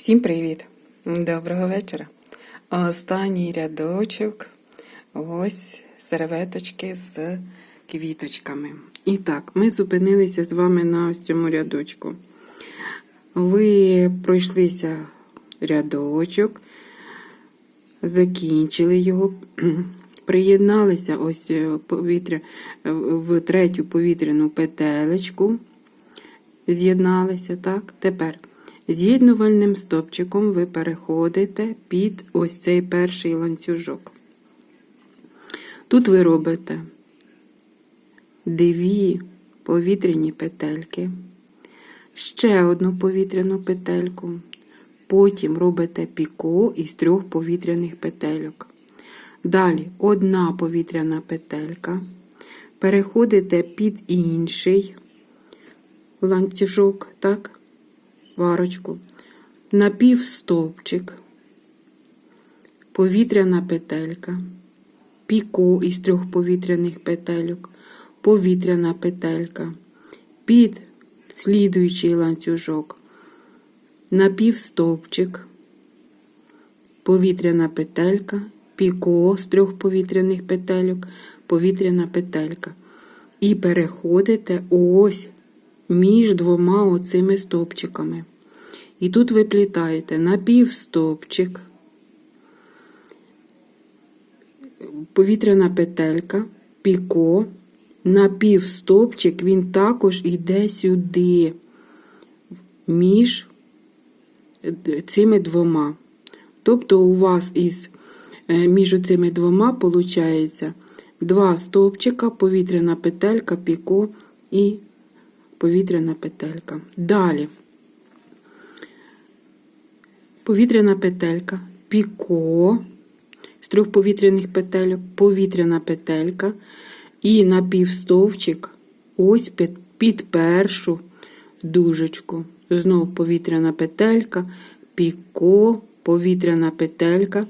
Всім привіт! Доброго вечора. Останній рядочок. Ось серветочки з квіточками. І так, ми зупинилися з вами на ось цьому рядочку. Ви пройшлися рядочок, закінчили його, приєдналися ось е, повітря в третю повітряну петелечку. З'єдналися, так? Тепер з'єднувальним стопчиком ви переходите під ось цей перший ланцюжок. Тут ви робите дві повітряні петельки, ще одну повітряну петельку, потім робите піко із трьох повітряних петельок. Далі одна повітряна петелька, переходите під інший ланцюжок, так, варочку, напівстовпчик, повітряна петелька, піко із трьох повітряних петельок, повітряна петелька, під слідуючий ланцюжок, напівстовпчик, повітряна петелька, піко з трьох повітряних петельок, повітряна петелька. І переходите ось між двома оцими стовпчиками. І тут ви плітаєте напівстовпчик, повітряна петелька, піко, на напівстовпчик, він також йде сюди, між цими двома. Тобто у вас із між цими двома виходить два стовпчика, повітряна петелька, піко і повітряна петелька. Далі повітряна петелька, піко з трьох повітряних петельок, повітряна петелька і напівстовчик ось під, під першу дужечку. Знову повітряна петелька, піко, повітряна петелька,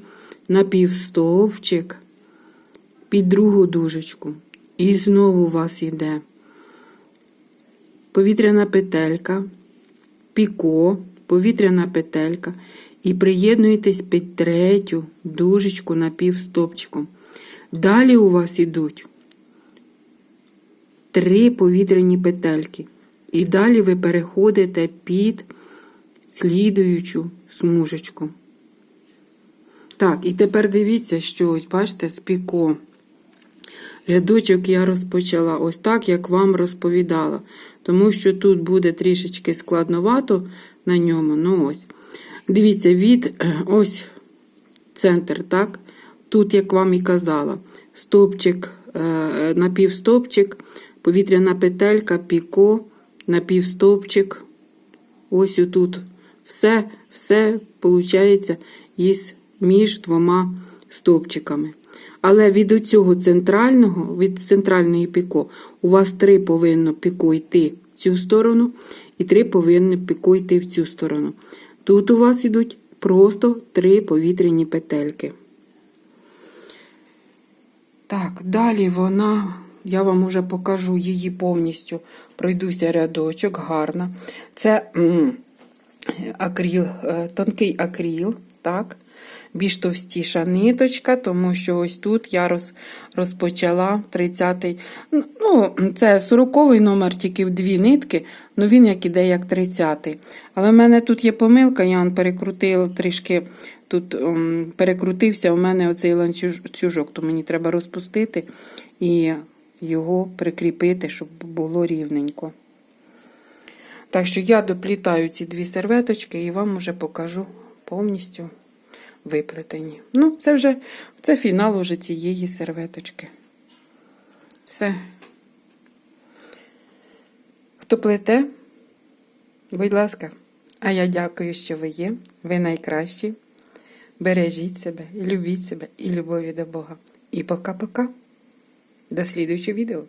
напівстовчик під другу дужечку. І знову у вас йде повітряна петелька, піко, повітряна петелька. І приєднуєтесь під третю дужечку напівстопчиком. Далі у вас йдуть три повітряні петельки. І далі ви переходите під слідуючу смужечку. Так, і тепер дивіться, що ось, бачите, з піко. Рядочок я розпочала ось так, як вам розповідала. Тому що тут буде трішечки складновато на ньому. Ну ось. Дивіться, від ось центр, так? Тут, як вам і казала, стовпчик, напівстовпчик, повітряна петелька, піко, напівстовпчик. Ось отут. Все, все виходить із між двома стовпчиками. Але від оцього центрального, від центральної піко, у вас три повинно піко йти в цю сторону, і три повинні піко йти в цю сторону. Тут у вас йдуть просто три повітряні петельки. Так, далі вона, я вам уже покажу її повністю. Пройдуся рядочок, гарно. Це м акріл, тонкий акріл, так більш товстіша ниточка, тому що ось тут я роз, розпочала 30-й. Ну, це 40-й номер, тільки в дві нитки, ну він як іде, як 30-й. Але в мене тут є помилка, я он перекрутила трішки. Тут um, перекрутився у мене оцей ланцюжок, то мені треба розпустити і його прикріпити, щоб було рівненько. Так що я доплітаю ці дві серветочки і вам вже покажу повністю виплетені. Ну, це вже це фінал уже цієї серветочки. Все. Хто плете, будь ласка, а я дякую, що ви є. Ви найкращі. Бережіть себе, любіть себе і любові до Бога. І пока-пока. До слідуючого відео.